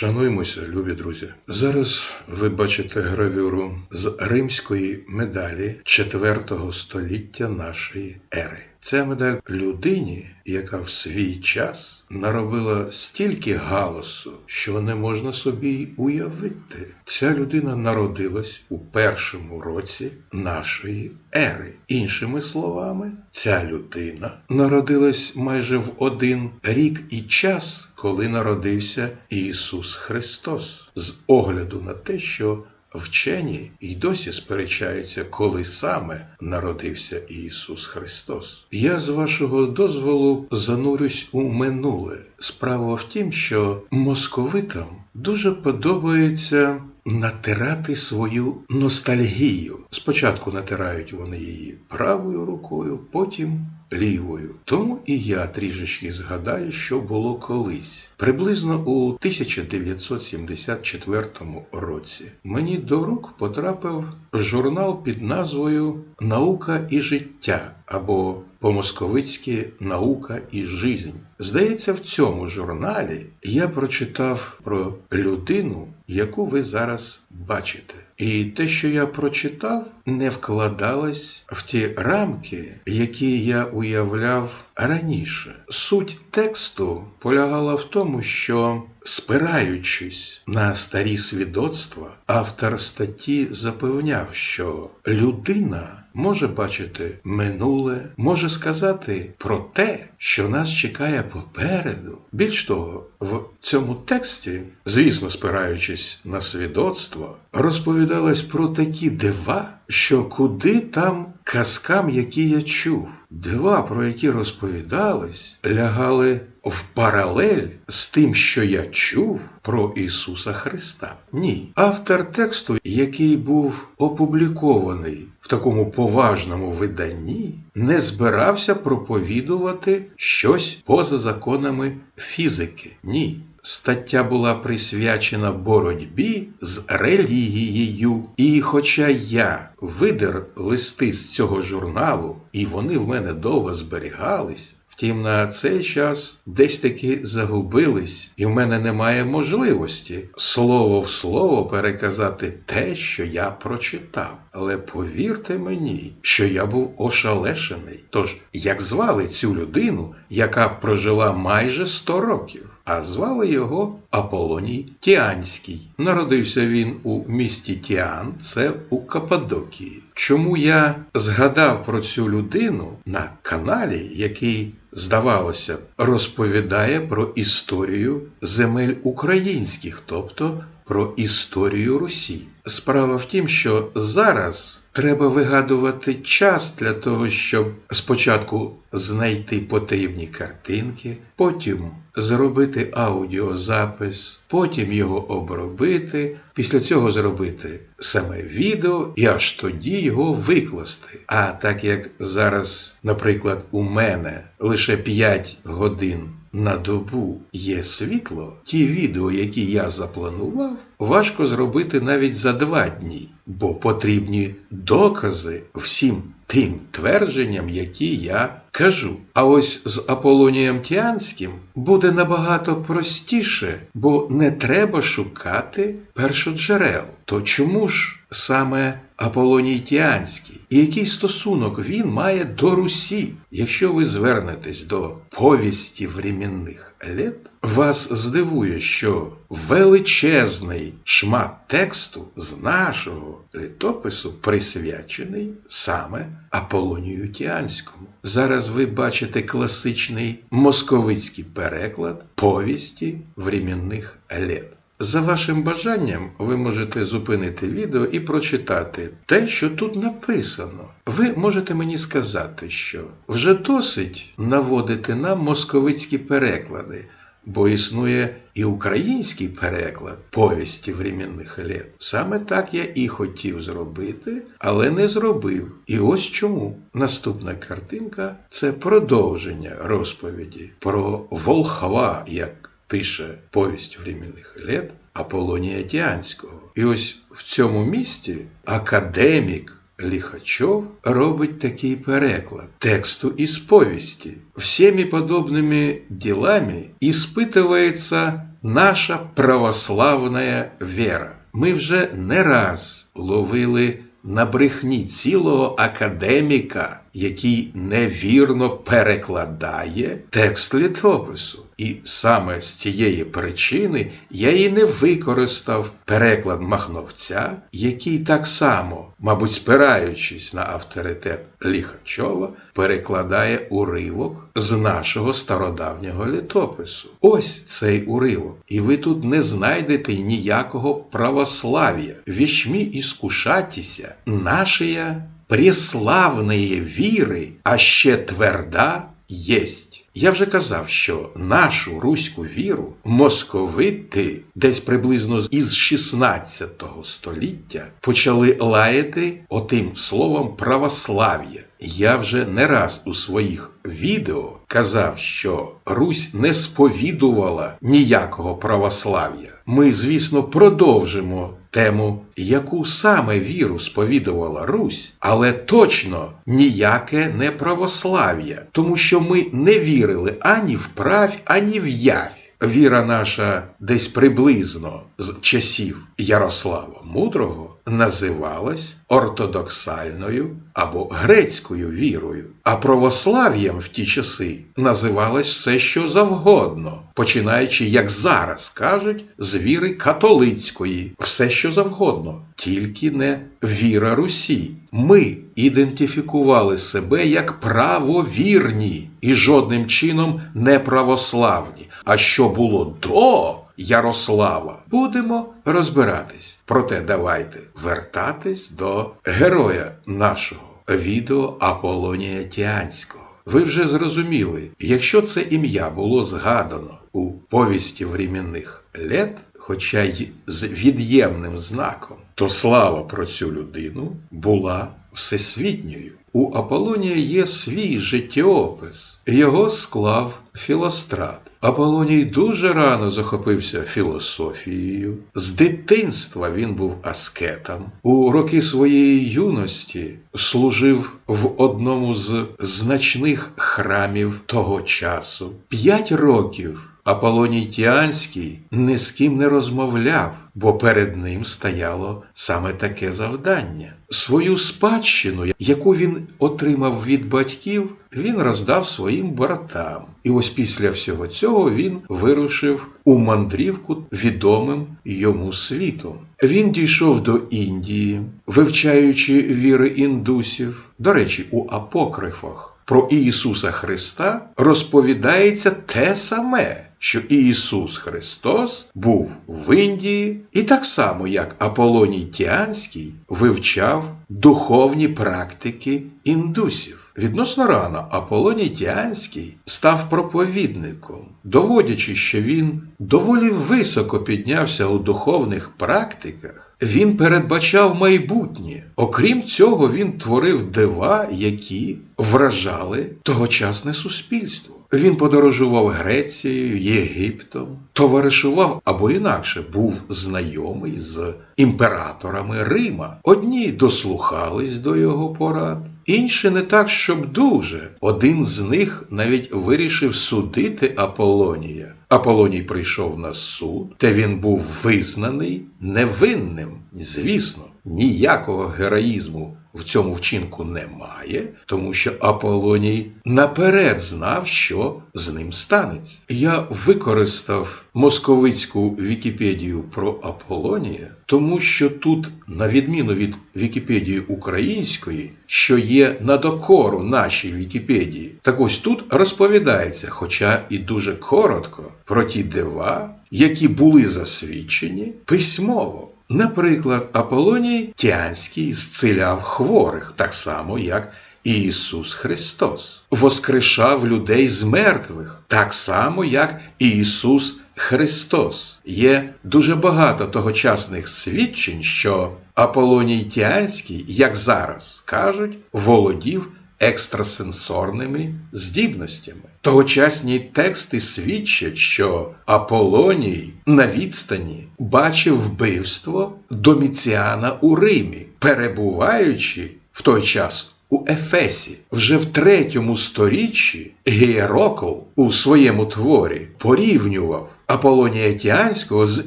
Шануймося, любі друзі. Зараз ви бачите гравюру з римської медалі 4 століття нашої ери. Це медаль людині, яка в свій час наробила стільки галасу, що не можна собі й уявити. Ця людина народилась у першому році нашої ери. Іншими словами, ця людина народилась майже в один рік і час, коли народився Ісус Христос, з огляду на те, що Вчені й досі сперечаються, коли саме народився Ісус Христос. Я з вашого дозволу занурюсь у минуле. Справа в тім, що московитам дуже подобається натирати свою ностальгію. Спочатку натирають вони її правою рукою, потім лівою. Тому і я трішечки згадаю, що було колись. Приблизно у 1974 році мені до рук потрапив журнал під назвою Наука і життя або по-московицьки Наука і жизнь. Здається, в цьому журналі я прочитав про людину, яку ви зараз бачите. І те, що я прочитав, не вкладалось в ті рамки, які я уявляв раніше. Суть тексту полягала в тому, що, спираючись на старі свідоцтва, автор статті запевняв, що людина може бачити минуле, може сказати про те, що нас чекає попереду. Більш того, в цьому тексті, звісно, спираючись на свідоцтво, розповідалось про такі дива, що куди там казкам, які я чув. Дива, про які розповідались, лягали в паралель з тим, що я чув про Ісуса Христа. Ні, автор тексту, який був опублікований в такому поважному виданні, не збирався проповідувати щось поза законами фізики. Ні. Стаття була присвячена боротьбі з релігією. І хоча я видер листи з цього журналу, і вони в мене довго зберігались, втім на цей час десь таки загубились, і в мене немає можливості слово в слово переказати те, що я прочитав. Але повірте мені, що я був ошалешений. Тож, як звали цю людину, яка прожила майже 100 років? А звали його Аполоній Тіанський. Народився він у місті Тіан, це у Кападокії. Чому я згадав про цю людину на каналі, який, здавалося, розповідає про історію земель українських, тобто про історію Русі. Справа в тім, що зараз треба вигадувати час для того, щоб спочатку знайти потрібні картинки, потім зробити аудіозапис, потім його обробити, після цього зробити саме відео і аж тоді його викласти. А так як зараз, наприклад, у мене лише 5 годин на добу є світло, ті відео, які я запланував, важко зробити навіть за два дні, бо потрібні докази всім тим твердженням, які я кажу. А ось з Аполонієм Тіанським буде набагато простіше, бо не треба шукати першоджерел. То чому ж саме Аполоній Тіанський? І який стосунок він має до Русі? Якщо ви звернетесь до повісті временних літ, вас здивує, що величезний шмат тексту з нашого літопису присвячений саме Аполонію Тіанському. Зараз ви бачите класичний московицький переклад повісті временних літ. За вашим бажанням, ви можете зупинити відео і прочитати те, що тут написано. Ви можете мені сказати, що вже досить наводити нам московицькі переклади, бо існує і український переклад повісті временних літ. Саме так я і хотів зробити, але не зробив. І ось чому. Наступна картинка це продовження розповіді про Волхва, як пише повість временних літ Аполонія Тіанського. І ось в цьому місці академік Лихачов робить такий переклад тексту із повісті. Всеми подобными делами испытывается наша православна вера. Ми вже не раз ловили на брехні цілого академіка, який невірно перекладає текст літопису. І саме з цієї причини я і не використав переклад Махновця, який так само, мабуть, спираючись на авторитет Ліхачова, перекладає уривок з нашого стародавнього літопису. Ось цей уривок. І ви тут не знайдете ніякого православ'я. Вішмі іскушатися, нашія преславної віри, а ще тверда єсть. Я вже казав, що нашу руську віру московити десь приблизно із 16 століття почали лаяти отим словом православ'я. Я вже не раз у своїх відео казав, що Русь не сповідувала ніякого православ'я. Ми, звісно, продовжимо тему, яку саме віру сповідувала Русь, але точно ніяке не православ'я, тому що ми не вірили ані в правь, ані в явь. Віра наша десь приблизно з часів Ярослава Мудрого називалась ортодоксальною або грецькою вірою, а православ'ям в ті часи називалось все, що завгодно, починаючи, як зараз кажуть, з віри католицької, все, що завгодно, тільки не віра Русі. Ми ідентифікували себе як правовірні і жодним чином не православні. А що було до Ярослава, будемо розбиратись. Проте давайте вертатись до героя нашого відео Аполонія Тіанського. Ви вже зрозуміли, якщо це ім'я було згадано у повісті времінних лет, хоча й з від'ємним знаком, то слава про цю людину була всесвітньою. У Аполонія є свій життєопис. Його склав Філострат. Аполоній дуже рано захопився філософією. З дитинства він був аскетом. У роки своєї юності служив в одному з значних храмів того часу. П'ять років Аполоній Тіанський ні з ким не розмовляв, бо перед ним стояло саме таке завдання. Свою спадщину, яку він отримав від батьків, він роздав своїм братам. І ось після всього цього він вирушив у мандрівку відомим йому світом. Він дійшов до Індії, вивчаючи віри індусів. До речі, у апокрифах про Ісуса Христа розповідається те саме. Що Ісус Христос був в Індії і так само, як Аполоній Тіанський вивчав духовні практики індусів. Відносно рано Аполоній Тіанський став проповідником, доводячи, що він доволі високо піднявся у духовних практиках. Він передбачав майбутнє. Окрім цього, він творив дива, які вражали тогочасне суспільство. Він подорожував Грецією, Єгиптом, товаришував або інакше був знайомий з імператорами Рима. Одні дослухались до його порад, інші не так, щоб дуже. Один з них навіть вирішив судити Аполонія. Аполоній прийшов на суд, де він був визнаний невинним. Звісно, ніякого героїзму в цьому вчинку немає, тому що Аполоній наперед знав, що з ним станеться. Я використав московицьку Вікіпедію про Аполонія, тому що тут, на відміну від Вікіпедії української, що є на докору нашій Вікіпедії, так ось тут розповідається, хоча і дуже коротко, про ті дива, які були засвідчені письмово. Наприклад, Аполоній Тянський зціляв хворих, так само, як і Ісус Христос, воскрешав людей з мертвих, так само, як і Ісус Христос. Є дуже багато тогочасних свідчень, що Аполоній Тіанський, як зараз кажуть, володів екстрасенсорними здібностями. Тогочасні тексти свідчать, що Аполоній на відстані бачив вбивство Доміціана у Римі, перебуваючи в той час у Ефесі. Вже в третьому сторіччі Геєрокл у своєму творі порівнював Аполонія Тіанського з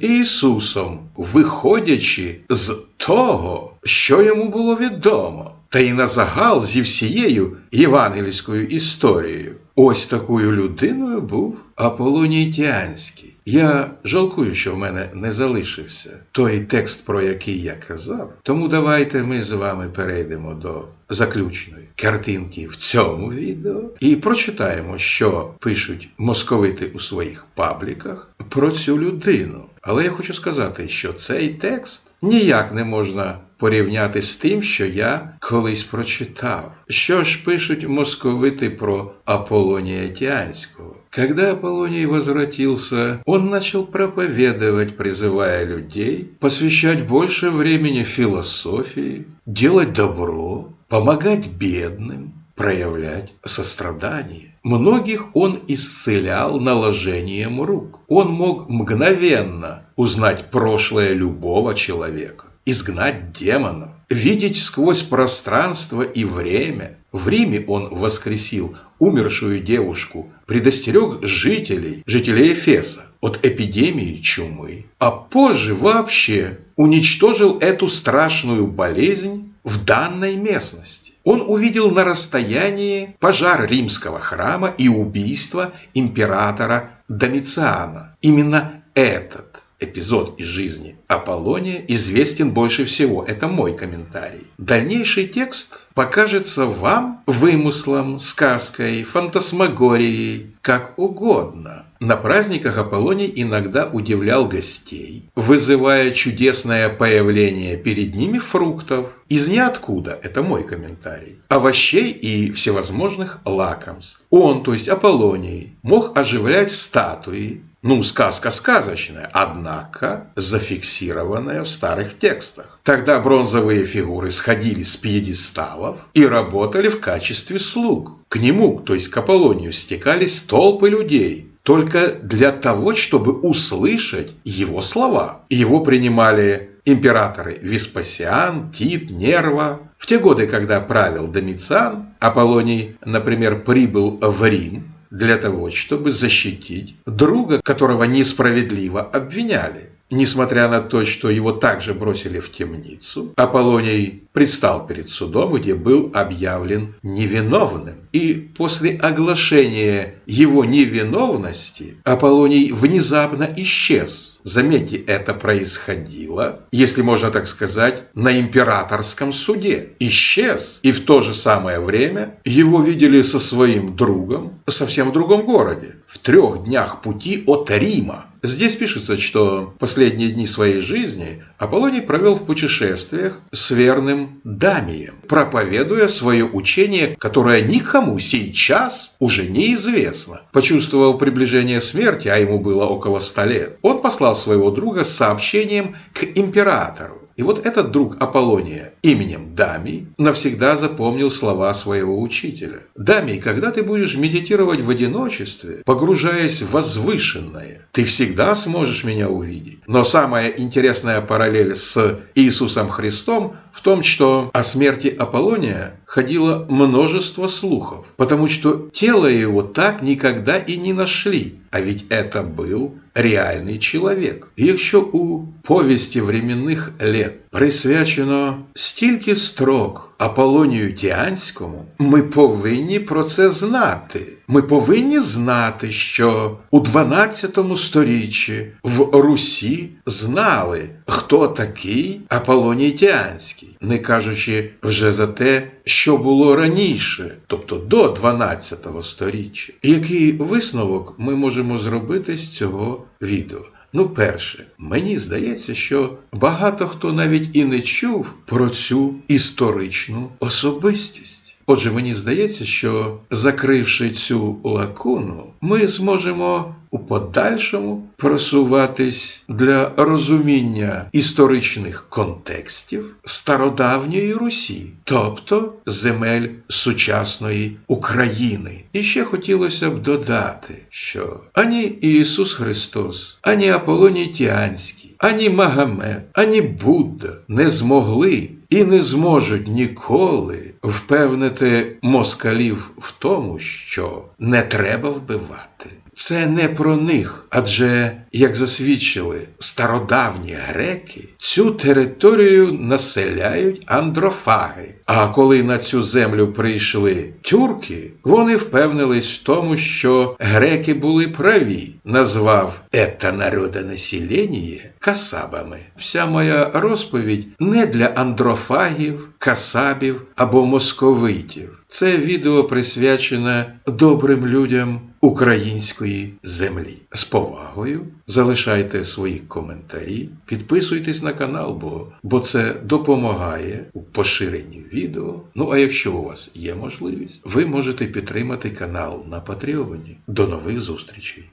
Ісусом, виходячи з того, що йому було відомо, та й на загал зі всією євангельською історією. Ось такою людиною був Аполоній Тіанський. Я жалкую, що в мене не залишився той текст, про який я казав. Тому давайте ми з вами перейдемо до заключної картинки в цьому відео і прочитаємо, що пишуть московити у своїх пабліках про цю людину. Але я хочу сказати, що цей текст ніяк не можна порівняти з тим, що я колись прочитав. Що ж пишуть московити про Аполлония Тианского? Когда Аполлоний возвратился, он начал проповедовать, призывая людей, посвящать больше времени философии, делать добро, помогать бедным, проявлять сострадание. Многих он исцелял наложением рук. Он мог мгновенно узнать прошлое любого человека, изгнать демонов, видеть сквозь пространство и время. В Риме он воскресил умершую девушку, предостерег жителей, жителей Эфеса, от эпидемии чумы, а позже вообще уничтожил эту страшную болезнь в данной местности. Он увидел на расстоянии пожар римского храма и убийство императора Домициана. Именно этот эпизод из жизни Аполлония известен больше всего. Это мой комментарий. Дальнейший текст покажется вам вымыслом, сказкой, фантасмагорией, как угодно. На праздниках Аполлоний иногда удивлял гостей, вызывая чудесное появление перед ними фруктов. Из ниоткуда, это мой комментарий, овощей и всевозможных лакомств. Он, то есть Аполлоний, мог оживлять статуи, ну, сказка сказочная, однако зафиксированная в старых текстах. Тогда бронзовые фигуры сходили с пьедесталов и работали в качестве слуг. К нему, то есть к Аполлонию, стекались толпы людей, только для того, чтобы услышать его слова. Его принимали императоры Веспасиан, Тит, Нерва. В те годы, когда правил Домициан, Аполлоний, например, прибыл в Рим, для того, чтобы защитить друга, которого несправедливо обвиняли. Несмотря на то, что его также бросили в темницу, Аполлоний предстал перед судом, где был объявлен невиновным. И после оглашения его невиновности Аполлоний внезапно исчез. Заметьте, это происходило, если можно так сказать, на императорском суде. Исчез. И в то же самое время его видели со своим другом совсем в другом городе, в трех днях пути от Рима. Здесь пишется, что последние дни своей жизни Аполлоний провел в путешествиях с верным Дамием, проповедуя свое учение, которое никому сейчас уже неизвестно. Почувствовал приближение смерти, а ему было около ста лет, он послал своего друга с сообщением к императору. И вот этот друг Аполлония именем Дамий навсегда запомнил слова своего учителя. Дамий, когда ты будешь медитировать в одиночестве, погружаясь в возвышенное, ты всегда сможешь меня увидеть. Но самая интересная параллель с Иисусом Христом в том, что о смерти Аполлония ходило множество слухов, потому что тело его так никогда и не нашли, а ведь это был реальний чоловік. Якщо у повісті временних лет присвячено стільки строк Аполонію Тіанському, ми повинні про це знати. Ми повинні знати, що у 12 сторіччі в Русі знали, хто такий Аполоній Тіанський, не кажучи вже за те, що було раніше, тобто до 12 сторіччя. Який висновок ми можемо зробити з цього відео? Ну, перше, мені здається, що багато хто навіть і не чув про цю історичну особистість. Отже, мені здається, що закривши цю лакуну, ми зможемо у подальшому просуватись для розуміння історичних контекстів стародавньої Русі, тобто земель сучасної України. І ще хотілося б додати, що ані Ісус Христос, ані Аполоній Тіанський, ані Магомед, ані Будда не змогли і не зможуть ніколи впевнити москалів в тому, що не треба вбивати. Це не про них, адже, як засвідчили стародавні греки, цю територію населяють андрофаги. А коли на цю землю прийшли тюрки, вони впевнились в тому, що греки були праві, назвав «ета народонаселення касабами. Вся моя розповідь не для андрофагів, касабів або московитів. Це відео присвячене добрим людям української землі. З повагою залишайте свої коментарі, підписуйтесь на канал, бо, бо це допомагає у поширенні відео. Ну а якщо у вас є можливість, ви можете підтримати канал на Патреоні. До нових зустрічей!